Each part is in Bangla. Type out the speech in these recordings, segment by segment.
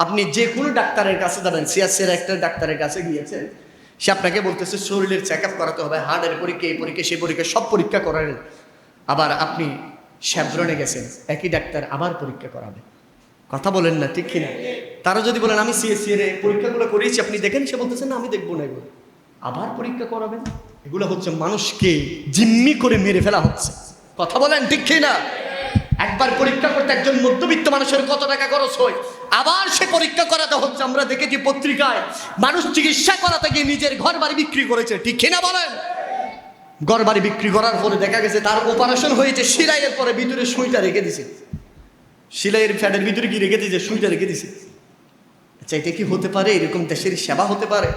আপনি যে কোনো ডাক্তারের কাছে যাবেন সিয়াসের একটা ডাক্তারের কাছে গিয়েছেন, সে আপনাকে বলতেছে, শরীরের চেক আপ করাতে হবে হার্টের পরীক্ষা, এই পরীক্ষা, সেই পরীক্ষা, সব পরীক্ষা করালেন। আবার আপনি শ্যাব্রনে গেছেন, একই ডাক্তার আবার পরীক্ষা করাবে। কথা বলেন না, ঠিক কিনা? তারা যদি বলেন, আমি সিএসসি এর পরীক্ষাগুলো করিয়েছি, আপনি দেখেন? সে বলতেছেন না, আমি দেখব না এগুলো। আবার পরীক্ষা করাবেন? এগুলো হচ্ছে মানুষকে জিম্মি করে মেরে ফেলা হচ্ছে। কথা বলেন, ঠিক কিনা? একবার পরীক্ষা করতে একজন মধ্যবিত্ত মানুষের কত টাকা খরচ হয়? আবার সে পরীক্ষা করাতে হচ্ছে। আমরা দেখেছি পত্রিকায় মানুষ চিকিৎসা করাতে গিয়ে নিজের ঘর বাড়ি বিক্রি করেছে। ঠিক কিনা বলেন? ঘর বাড়ি বিক্রি করার পরে দেখা গেছে তার অপারেশন হয়েছে, সিলাইয়ের পরে ভিতরে সুইটা রেখে দিছে। সিলাইয়ের ফ্যাটের ভিতরে কি রেখে দিয়েছে? সুইটা রেখে দিছে। আচ্ছা এটা কি হতে পারে? এরকম দেশের সেবা হতে পারে?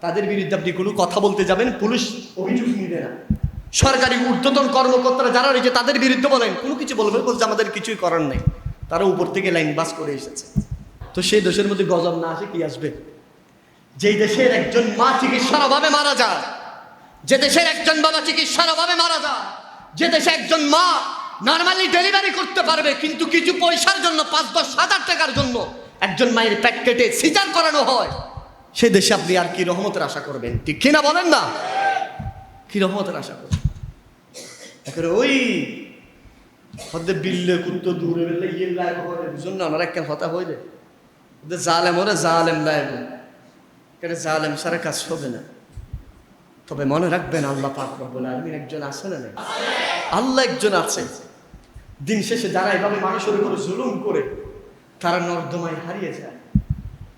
তাদের বিরুদ্ধে আপনি কোনো কথা বলতে যাবেন? পুলিশ অভিযোগ নিবে না। সরকারি ঊর্ধ্বতন কর্মকর্তারা যারা রয়েছে, তাদের বিরুদ্ধে বলেন। কোনো কিছু বলবেন বলছে, আমাদের কিছুই করার নেই। তারা উপর থেকে লাইন বাস করে এসেছে। তো সেই দেশের মধ্যে গজব না আসে কি আসবে? যেই দেশের একজন মা চিকিৎসার অভাবে মারা যায়, যে দেশের একজন বাবা চিকিৎসার অভাবে মারা যায়, যে দেশে একজন মা নর্মালি ডেলিভারি করতে পারবে, কিন্তু কিছু পয়সার জন্য, পাঁচ দশ হাজার টাকার জন্য একজন মায়ের প্যাকেটে সিজার করানো হয়, সে দেশে আপনি আর কি রহমতের আশা করবেন? ঠিক কিনা বলেন না? কি রহমতের আশা করবেন একেবারে ওই হদ্দে বিল্লে কুত্তো দূরে বেললে ইয়ে লাগ হয় বুঝুন একটা কথা হইলে। ওদের জালেম ওরে জালেম লাইব কেন জালেম সারা কাজ হবে না তবে মনে রাখবেন আল্লাহ পাক রব্বুল আলামিন একজন আছে না আল্লাহ একজন আছে দিন শেষে যারা এভাবে মানুষের উপরে জুলুম করে তারা নর্দমায় হারিয়ে যায়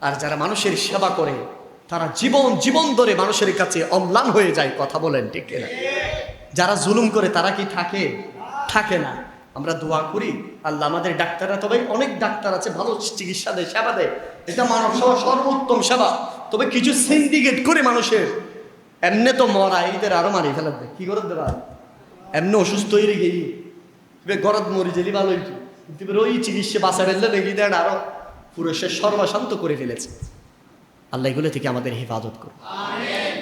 আর যারা মানুষের সেবা করে, তারা জীবন জীবন ধরে মানুষের কাছে অম্লান হয়ে যায়, কথা বলেন ঠিক না যারা জুলুম করে, তারা কি থাকে? থাকে না। আমরা দোয়া করি, আল্লাহ আমাদের ডাক্তাররা, তবে অনেক ডাক্তার আছে, ভালো চিকিৎসা দেয়, সেবা দেয়। এটা মানব সেবা সর্বোত্তম সেবা। তবে কিছু সিন্ডিকেট করে মানুষের, এমনি তো মরা, এদের আরও মারি ফেলে দেয়। কি করে দেবা এমনি অসুস্থ হয়ে গেই গরদ মরি জেলি ভালো হইতো। ওই চিকিৎসা বাঁচা ফেললে দেখি দেন আরও পুরুষের সর্বশান্ত করে ফেলেছে। আল্লাহ এগুলো থেকে আমাদের হেফাজত করুন।